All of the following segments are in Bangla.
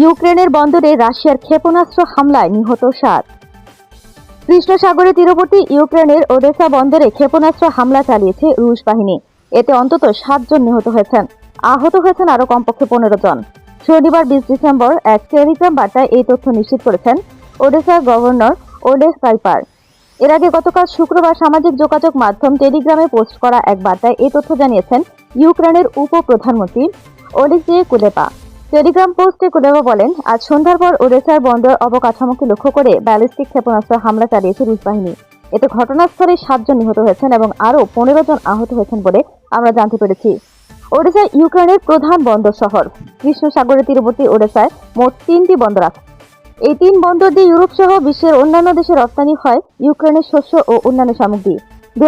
ইউক্রেনের বন্দরে রাশিয়ার ক্ষেপণাস্ত্র হামলায় নিহত সাত। কৃষ্ণ সাগরের তীরবর্তী ইউক্রেনের ওডেসা বন্দরে ক্ষেপণাস্ত্র হামলা চালিয়েছে রুশ বাহিনী। এতে অন্তত সাতজন নিহত হয়েছেন। আহত হয়েছেন আরও কমপক্ষে পনেরো জন। শনিবার বিশ ডিসেম্বর এক টেলিগ্রাম বার্তায় এই তথ্য নিশ্চিত করেছেন ওডেসার গভর্নর ওডেস কাইপার এর আগে গতকাল শুক্রবার সামাজিক যোগাযোগ মাধ্যম টেলিগ্রামে পোস্ট করা এক বার্তায় এই তথ্য জানিয়েছেন ইউক্রেনের উপপ্রধানমন্ত্রী ওলিসিয়ে কুলেপা। টেলিগ্রাম পোস্টে কুলেপা বলেন, আজ সন্ধ্যার পর ওডেসার বন্দর অবকাঠামোকে লক্ষ্য করে ব্যালিস্টিক ক্ষেপণাস্ত্র হামলা চালিয়েছে রুশ বাহিনী। এতে ঘটনাস্থলে সাতজন নিহত হয়েছেন এবং আরও পনেরো জন আহত হয়েছেন বলে আমরা জানতে পেরেছি। ওডেসা ইউক্রেনের প্রধান বন্দর শহর কৃষ্ণ সাগরের তীরবর্তী ওডেসায় মোট তিনটি বন্দর আছে। এই তিন বন্দর দিয়ে ইউরোপ সহ বিশ্বের অন্যান্য দেশে রপ্তানি হয় ইউক্রেনের শস্য ও অন্যান্য সামগ্রী। দু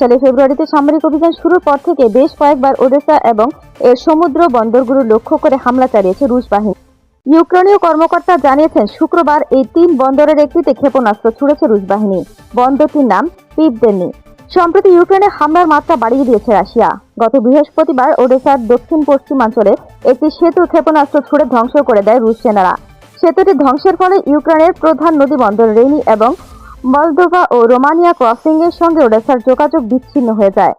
সালে ফেব্রুয়ারিতে সামরিক অভিযান শুরুর পর থেকে বেশ কয়েকবার ওডেসা এবং এর সমুদ্র বন্দরগুলো লক্ষ্য করে হামলা চালিয়েছে রুশ বাহিনী। ইউক্রেনীয় কর্মকর্তা জানিয়েছেন, শুক্রবার এই তিন বন্দরের একটিতে ক্ষেপণাস্ত্র ছুড়েছে রুশ বাহিনী। বন্দরটির নাম পিপদেনি সম্প্রতি ইউক্রেনে হামলার মাত্রা বাড়িয়ে দিয়েছে রাশিয়া। গত বৃহস্পতিবার ওডেসার দক্ষিণ পশ্চিমাঞ্চলে একটি সেতু ক্ষেপণাস্ত্র ছুড়ে ধ্বংস করে দেয় রুশ সেনারা। সেতুটি ধ্বংসের ফলে ইউক্রেনের প্রধান নদী বন্দর রেনি এবং মলদোভা ও রোমানিয়া ক্রসিংয়ের সঙ্গে ওডেসার যোগাযোগ বিচ্ছিন্ন হয়ে যায়।